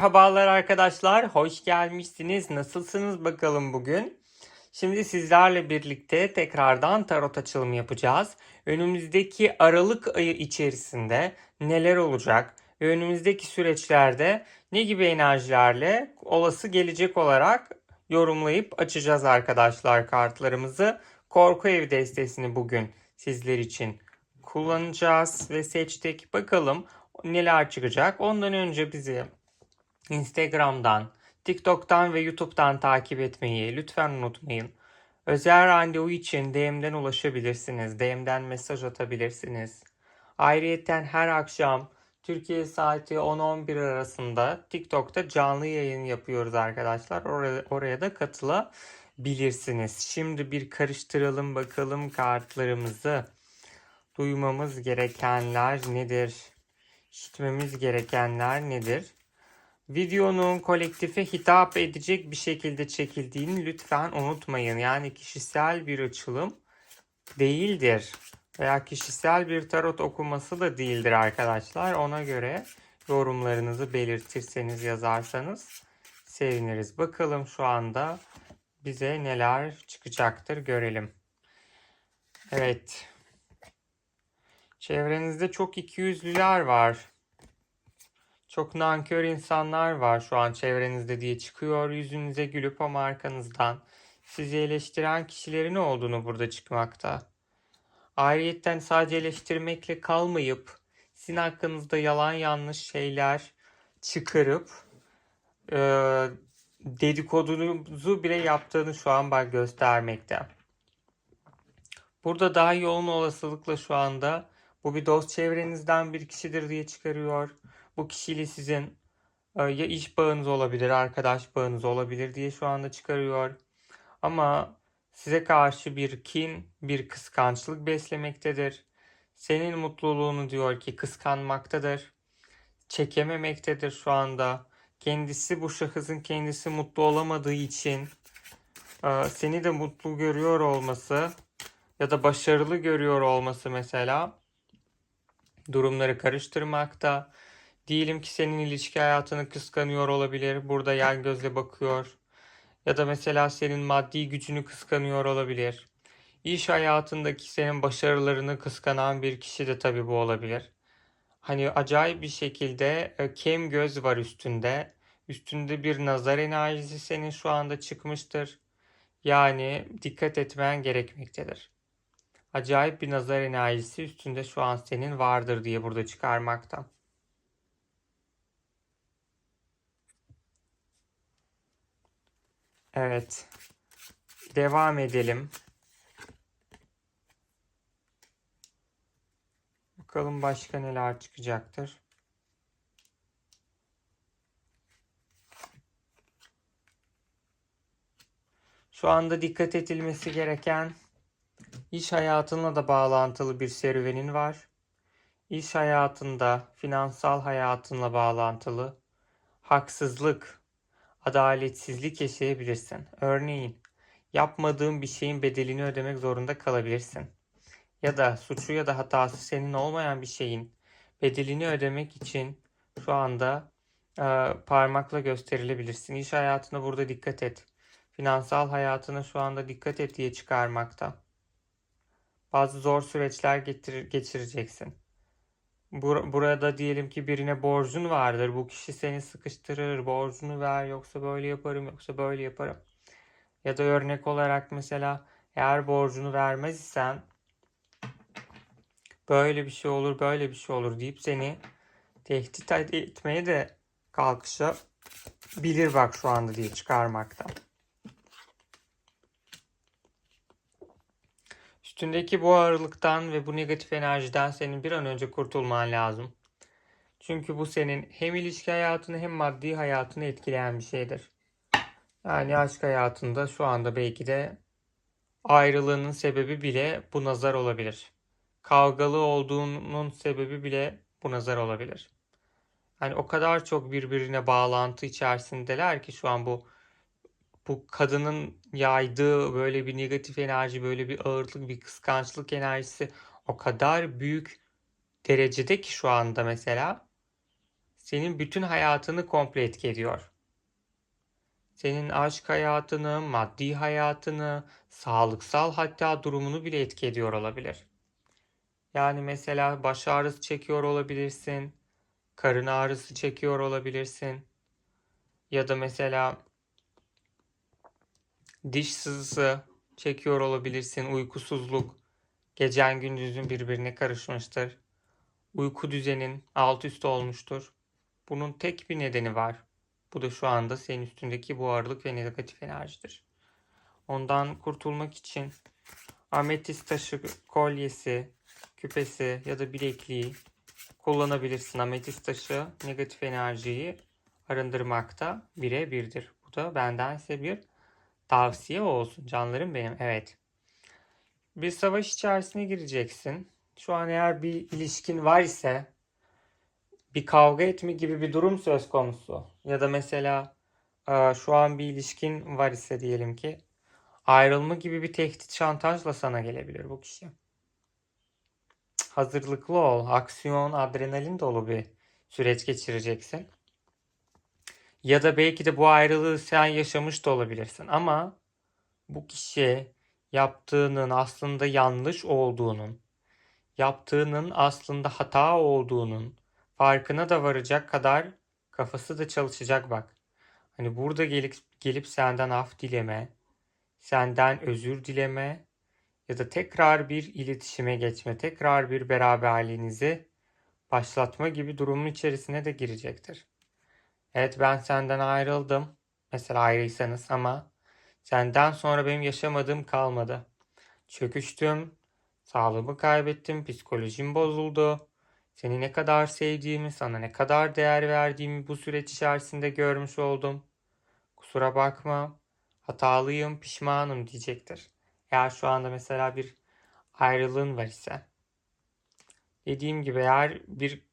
Merhabalar arkadaşlar, hoş gelmişsiniz. Nasılsınız bakalım bugün? Şimdi sizlerle birlikte tekrardan tarot açılımı yapacağız. Önümüzdeki Aralık ayı içerisinde neler olacak önümüzdeki süreçlerde ne gibi enerjilerle olası gelecek olarak yorumlayıp açacağız arkadaşlar kartlarımızı. Korku ev destesini bugün sizler için kullanacağız ve seçtik. Bakalım neler çıkacak. Ondan önce bizi Instagram'dan, TikTok'tan ve YouTube'dan takip etmeyi lütfen unutmayın. Özel randevu için DM'den ulaşabilirsiniz. DM'den mesaj atabilirsiniz. Ayrıyeten her akşam Türkiye saati 10-11 arasında TikTok'ta canlı yayın yapıyoruz arkadaşlar. Oraya, oraya da katılabilirsiniz. Şimdi bir karıştıralım bakalım kartlarımızı. Duymamız gerekenler nedir? İşitmemiz gerekenler nedir? Videonun kolektife hitap edecek bir şekilde çekildiğini lütfen unutmayın. Yani kişisel bir açılım değildir. Veya kişisel bir tarot okuması da değildir arkadaşlar. Ona göre yorumlarınızı belirtirseniz yazarsanız seviniriz. Bakalım şu anda bize neler çıkacaktır görelim. Evet. Çevrenizde çok ikiyüzlüler var. Çok nankör insanlar var şu an çevrenizde diye çıkıyor yüzünüze gülüp ama arkanızdan sizi eleştiren kişilerin olduğunu burada çıkmakta. Ayrıyetten sadece eleştirmekle kalmayıp sizin hakkınızda yalan yanlış şeyler çıkarıp e, dedikodunuzu bile yaptığını şu an bak göstermekte. Burada daha yoğun olasılıkla şu anda bu bir dost çevrenizden bir kişidir diye çıkarıyor. Bu kişiyle sizin e, ya iş bağınız olabilir, arkadaş bağınız olabilir diye şu anda çıkarıyor. Ama size karşı bir kin, bir kıskançlık beslemektedir. Senin mutluluğunu diyor ki kıskanmaktadır. Çekememektedir şu anda. Kendisi bu şahısın kendisi mutlu olamadığı için e, seni de mutlu görüyor olması ya da başarılı görüyor olması mesela durumları karıştırmakta. Diyelim ki senin ilişki hayatını kıskanıyor olabilir. Burada yan gözle bakıyor. Ya da mesela senin maddi gücünü kıskanıyor olabilir. İş hayatındaki senin başarılarını kıskanan bir kişi de tabii bu olabilir. Hani acayip bir şekilde e, kem göz var üstünde. Üstünde bir nazar enerjisi senin şu anda çıkmıştır. Yani dikkat etmen gerekmektedir. Acayip bir nazar enerjisi üstünde şu an senin vardır diye burada çıkarmakta. Evet. Devam edelim. Bakalım başka neler çıkacaktır. Şu anda dikkat edilmesi gereken iş hayatınla da bağlantılı bir serüvenin var. İş hayatında, finansal hayatınla bağlantılı haksızlık, adaletsizlik yaşayabilirsin. Örneğin yapmadığın bir şeyin bedelini ödemek zorunda kalabilirsin. Ya da suçu ya da hatası senin olmayan bir şeyin bedelini ödemek için şu anda e, parmakla gösterilebilirsin. İş hayatına burada dikkat et. Finansal hayatına şu anda dikkat et diye çıkarmakta. Bazı zor süreçler getirir, geçireceksin. Bur- burada diyelim ki birine borcun vardır. Bu kişi seni sıkıştırır. Borcunu ver yoksa böyle yaparım yoksa böyle yaparım. Ya da örnek olarak mesela eğer borcunu vermez isen böyle bir şey olur böyle bir şey olur deyip seni tehdit etmeye de kalkışabilir bak şu anda diye çıkarmakta. Üstündeki bu ağırlıktan ve bu negatif enerjiden senin bir an önce kurtulman lazım. Çünkü bu senin hem ilişki hayatını hem maddi hayatını etkileyen bir şeydir. Yani aşk hayatında şu anda belki de ayrılığının sebebi bile bu nazar olabilir. Kavgalı olduğunun sebebi bile bu nazar olabilir. Yani o kadar çok birbirine bağlantı içerisindeler ki şu an bu bu kadının yaydığı böyle bir negatif enerji, böyle bir ağırlık, bir kıskançlık enerjisi o kadar büyük derecede ki şu anda mesela senin bütün hayatını komple etki ediyor. Senin aşk hayatını, maddi hayatını, sağlıksal hatta durumunu bile etki ediyor olabilir. Yani mesela baş ağrısı çekiyor olabilirsin, karın ağrısı çekiyor olabilirsin. Ya da mesela diş sızısı çekiyor olabilirsin, uykusuzluk, gecen gündüzün birbirine karışmıştır. Uyku düzenin alt üst olmuştur. Bunun tek bir nedeni var. Bu da şu anda senin üstündeki bu ağırlık ve negatif enerjidir. Ondan kurtulmak için ametist taşı, kolyesi, küpesi ya da bilekliği kullanabilirsin. Ametist taşı negatif enerjiyi arındırmakta birebirdir. Bu da benden size bir tavsiye olsun canlarım benim. Evet. Bir savaş içerisine gireceksin. Şu an eğer bir ilişkin var ise bir kavga etme gibi bir durum söz konusu. Ya da mesela e, şu an bir ilişkin var ise diyelim ki ayrılma gibi bir tehdit şantajla sana gelebilir bu kişi. Hazırlıklı ol. Aksiyon, adrenalin dolu bir süreç geçireceksin. Ya da belki de bu ayrılığı sen yaşamış da olabilirsin ama bu kişi yaptığının aslında yanlış olduğunun, yaptığının aslında hata olduğunun farkına da varacak kadar kafası da çalışacak bak. Hani burada gelip gelip senden af dileme, senden özür dileme ya da tekrar bir iletişime geçme, tekrar bir beraberliğinizi başlatma gibi durumun içerisine de girecektir. Evet ben senden ayrıldım. Mesela ayrıysanız ama senden sonra benim yaşamadığım kalmadı. Çöküştüm, sağlığımı kaybettim, psikolojim bozuldu. Seni ne kadar sevdiğimi, sana ne kadar değer verdiğimi bu süreç içerisinde görmüş oldum. Kusura bakma, hatalıyım, pişmanım diyecektir. Eğer şu anda mesela bir ayrılığın var ise. Dediğim gibi eğer bir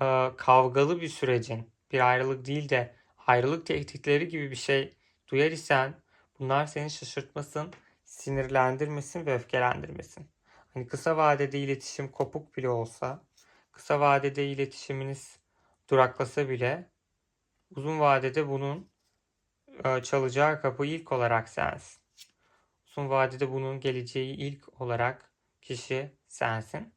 e, kavgalı bir sürecin, bir ayrılık değil de ayrılık tehditleri gibi bir şey duyar isen bunlar seni şaşırtmasın, sinirlendirmesin ve öfkelendirmesin. Hani kısa vadede iletişim kopuk bile olsa, kısa vadede iletişiminiz duraklasa bile uzun vadede bunun e, çalacağı kapı ilk olarak sensin. Uzun vadede bunun geleceği ilk olarak kişi sensin.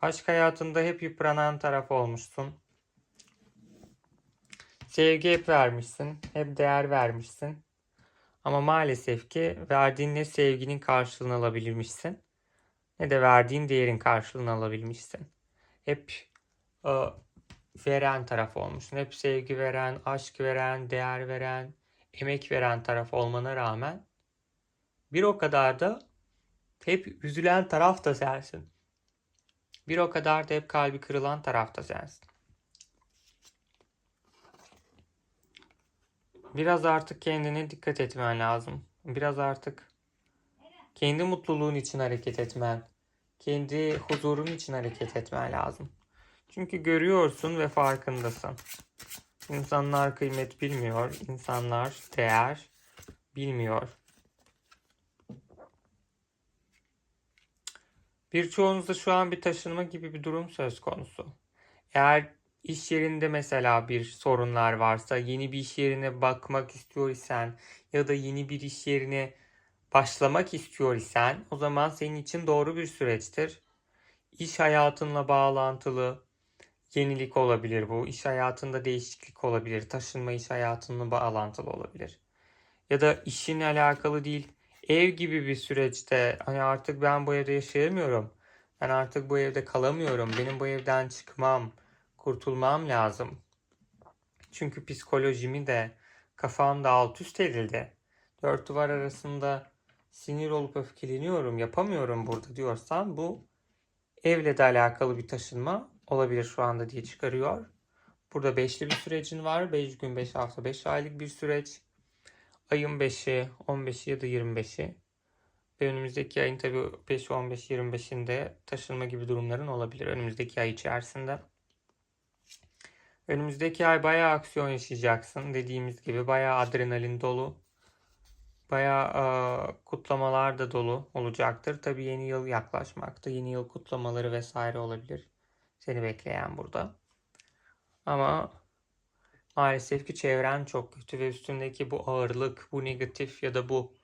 Aşk hayatında hep yıpranan taraf olmuşsun. Sevgi hep vermişsin, hep değer vermişsin. Ama maalesef ki verdiğin ne sevginin karşılığını alabilmişsin ne de verdiğin değerin karşılığını alabilmişsin. Hep e, veren taraf olmuşsun. Hep sevgi veren, aşk veren, değer veren, emek veren taraf olmana rağmen bir o kadar da hep üzülen taraf da sensin. Bir o kadar da hep kalbi kırılan taraf da sensin. Biraz artık kendine dikkat etmen lazım. Biraz artık kendi mutluluğun için hareket etmen, kendi huzurun için hareket etmen lazım. Çünkü görüyorsun ve farkındasın. İnsanlar kıymet bilmiyor, insanlar değer bilmiyor. Birçoğunuzda şu an bir taşınma gibi bir durum söz konusu. Eğer iş yerinde mesela bir sorunlar varsa, yeni bir iş yerine bakmak istiyor isen ya da yeni bir iş yerine başlamak istiyor isen o zaman senin için doğru bir süreçtir. İş hayatınla bağlantılı yenilik olabilir bu. İş hayatında değişiklik olabilir. Taşınma iş hayatınla bağlantılı olabilir. Ya da işinle alakalı değil, ev gibi bir süreçte hani artık ben bu evde yaşayamıyorum. Ben artık bu evde kalamıyorum. Benim bu evden çıkmam, kurtulmam lazım. Çünkü psikolojimi de kafamda alt üst edildi. Dört duvar arasında sinir olup öfkeleniyorum, yapamıyorum burada diyorsan bu evle de alakalı bir taşınma olabilir şu anda diye çıkarıyor. Burada beşli bir sürecin var. 5 gün, 5 hafta, 5 aylık bir süreç. Ayın 5'i, 15'i ya da 25'i. Ve önümüzdeki ayın tabii 5, 15, 25'inde taşınma gibi durumların olabilir. Önümüzdeki ay içerisinde. Önümüzdeki ay bayağı aksiyon yaşayacaksın. Dediğimiz gibi bayağı adrenalin dolu. Bayağı e, kutlamalar da dolu olacaktır. Tabii yeni yıl yaklaşmakta. Yeni yıl kutlamaları vesaire olabilir. Seni bekleyen burada. Ama maalesef ki çevren çok kötü ve üstündeki bu ağırlık, bu negatif ya da bu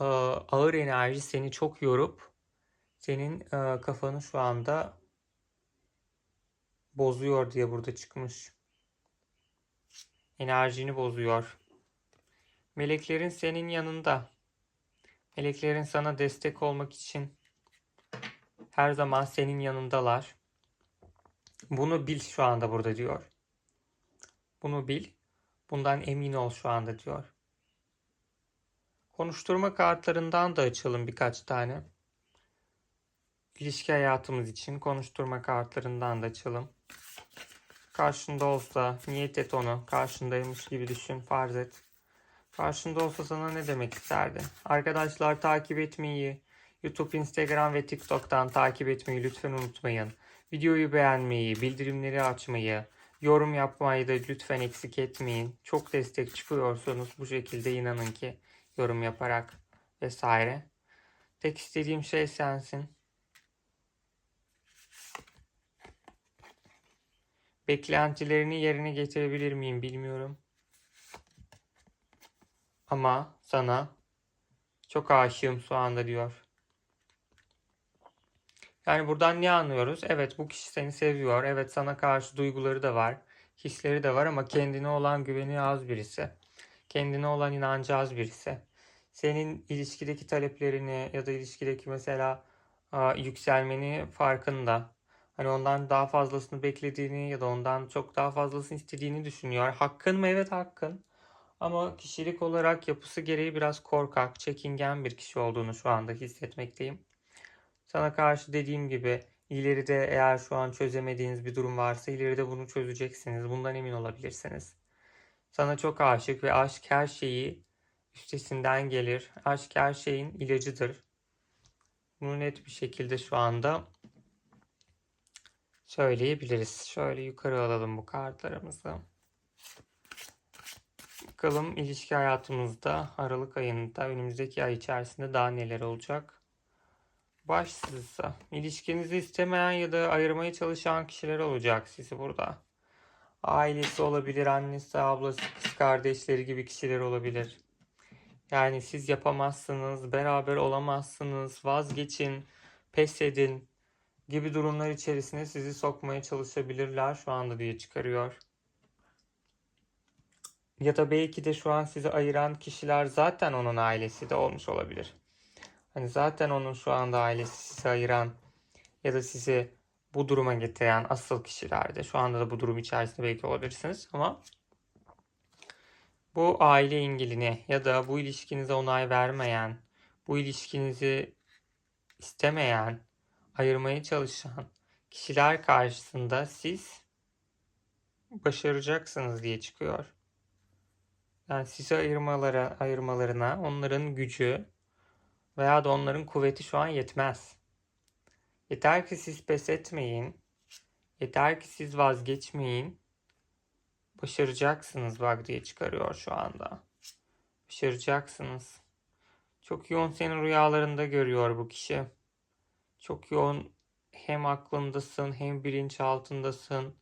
e, ağır enerji seni çok yorup senin e, kafanı şu anda bozuyor diye burada çıkmış. Enerjini bozuyor. Meleklerin senin yanında. Meleklerin sana destek olmak için her zaman senin yanındalar. Bunu bil şu anda burada diyor. Bunu bil. Bundan emin ol şu anda diyor. Konuşturma kartlarından da açalım birkaç tane. İlişki hayatımız için konuşturma kartlarından da açalım. Karşında olsa niyet et onu. Karşındaymış gibi düşün, farz et. Karşında olsa sana ne demek isterdi? Arkadaşlar takip etmeyi, YouTube, Instagram ve TikTok'tan takip etmeyi lütfen unutmayın. Videoyu beğenmeyi, bildirimleri açmayı, yorum yapmayı da lütfen eksik etmeyin. Çok destek çıkıyorsunuz bu şekilde inanın ki yorum yaparak vesaire. Tek istediğim şey sensin. Beklentilerini yerine getirebilir miyim bilmiyorum. Ama sana çok aşığım şu anda diyor. Yani buradan ne anlıyoruz? Evet bu kişi seni seviyor. Evet sana karşı duyguları da var. Hisleri de var ama kendine olan güveni az birisi. Kendine olan inancı az birisi. Senin ilişkideki taleplerini ya da ilişkideki mesela yükselmeni farkında. Hani ondan daha fazlasını beklediğini ya da ondan çok daha fazlasını istediğini düşünüyor. Hakkın mı? Evet hakkın. Ama kişilik olarak yapısı gereği biraz korkak, çekingen bir kişi olduğunu şu anda hissetmekteyim. Sana karşı dediğim gibi ileride eğer şu an çözemediğiniz bir durum varsa ileride bunu çözeceksiniz. Bundan emin olabilirsiniz. Sana çok aşık ve aşk her şeyi üstesinden gelir. Aşk her şeyin ilacıdır. Bunu net bir şekilde şu anda söyleyebiliriz. Şöyle yukarı alalım bu kartlarımızı. Bakalım ilişki hayatımızda Aralık ayında önümüzdeki ay içerisinde daha neler olacak? Başsızsa ilişkinizi istemeyen ya da ayırmaya çalışan kişiler olacak sizi burada. Ailesi olabilir, annesi, ablası, kız kardeşleri gibi kişiler olabilir. Yani siz yapamazsınız, beraber olamazsınız, vazgeçin, pes edin gibi durumlar içerisine sizi sokmaya çalışabilirler şu anda diye çıkarıyor. Ya da belki de şu an sizi ayıran kişiler zaten onun ailesi de olmuş olabilir. Hani zaten onun şu anda ailesi sizi ayıran ya da sizi bu duruma getiren asıl kişiler de şu anda da bu durum içerisinde belki olabilirsiniz ama bu aile engelini ya da bu ilişkinize onay vermeyen, bu ilişkinizi istemeyen, ayırmaya çalışan kişiler karşısında siz başaracaksınız diye çıkıyor. Yani sizi ayırmalara, ayırmalarına onların gücü veya da onların kuvveti şu an yetmez. Yeter ki siz pes etmeyin. Yeter ki siz vazgeçmeyin. Başaracaksınız bak diye çıkarıyor şu anda. Başaracaksınız. Çok yoğun senin rüyalarında görüyor bu kişi. Çok yoğun hem aklındasın hem bilinçaltındasın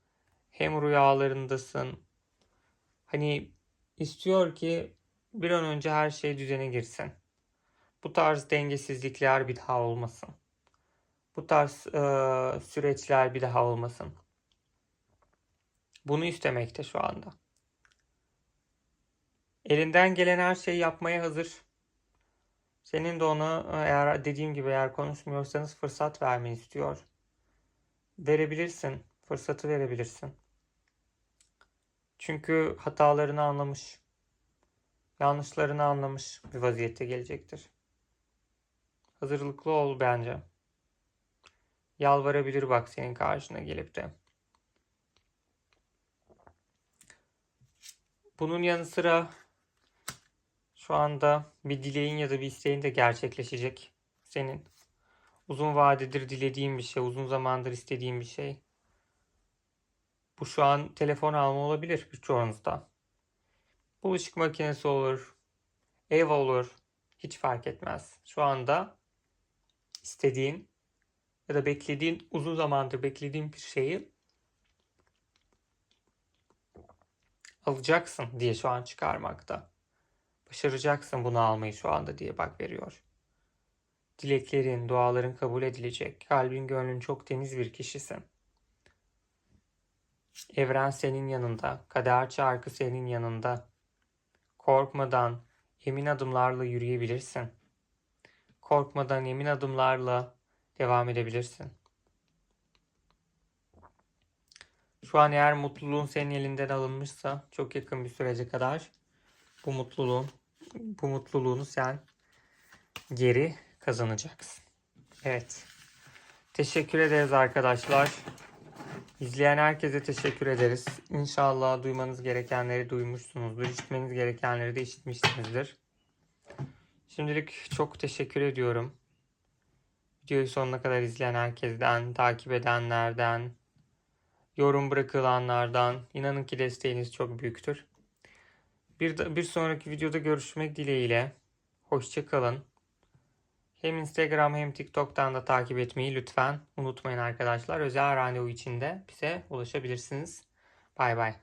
hem rüyalarındasın. Hani istiyor ki bir an önce her şey düzene girsin. Bu tarz dengesizlikler bir daha olmasın. Bu tarz e, süreçler bir daha olmasın. Bunu istemekte şu anda. Elinden gelen her şeyi yapmaya hazır. Senin de ona eğer dediğim gibi eğer konuşmuyorsanız fırsat vermeni istiyor. Verebilirsin. Fırsatı verebilirsin. Çünkü hatalarını anlamış. Yanlışlarını anlamış bir vaziyette gelecektir. Hazırlıklı ol bence. Yalvarabilir bak senin karşına gelip de. Bunun yanı sıra şu anda bir dileğin ya da bir isteğin de gerçekleşecek senin. Uzun vadedir dilediğin bir şey, uzun zamandır istediğin bir şey. Bu şu an telefon alma olabilir birçoğunuzda. Bulaşık makinesi olur, ev olur, hiç fark etmez. Şu anda istediğin ya da beklediğin, uzun zamandır beklediğin bir şeyi alacaksın diye şu an çıkarmakta. Başaracaksın bunu almayı şu anda diye bak veriyor. Dileklerin, duaların kabul edilecek. Kalbin, gönlün çok temiz bir kişisin. Evren senin yanında. Kader çarkı senin yanında. Korkmadan, emin adımlarla yürüyebilirsin. Korkmadan, emin adımlarla devam edebilirsin. Şu an eğer mutluluğun senin elinden alınmışsa çok yakın bir sürece kadar bu mutluluğun bu mutluluğunu sen geri kazanacaksın. Evet. Teşekkür ederiz arkadaşlar. İzleyen herkese teşekkür ederiz. İnşallah duymanız gerekenleri duymuşsunuzdur. İşitmeniz gerekenleri de işitmişsinizdir. Şimdilik çok teşekkür ediyorum. Videoyu sonuna kadar izleyen herkesten, takip edenlerden, yorum bırakılanlardan inanın ki desteğiniz çok büyüktür. Bir, bir sonraki videoda görüşmek dileğiyle. Hoşça kalın. Hem Instagram hem TikTok'tan da takip etmeyi lütfen unutmayın arkadaşlar. Özel randevu için de bize ulaşabilirsiniz. Bay bay.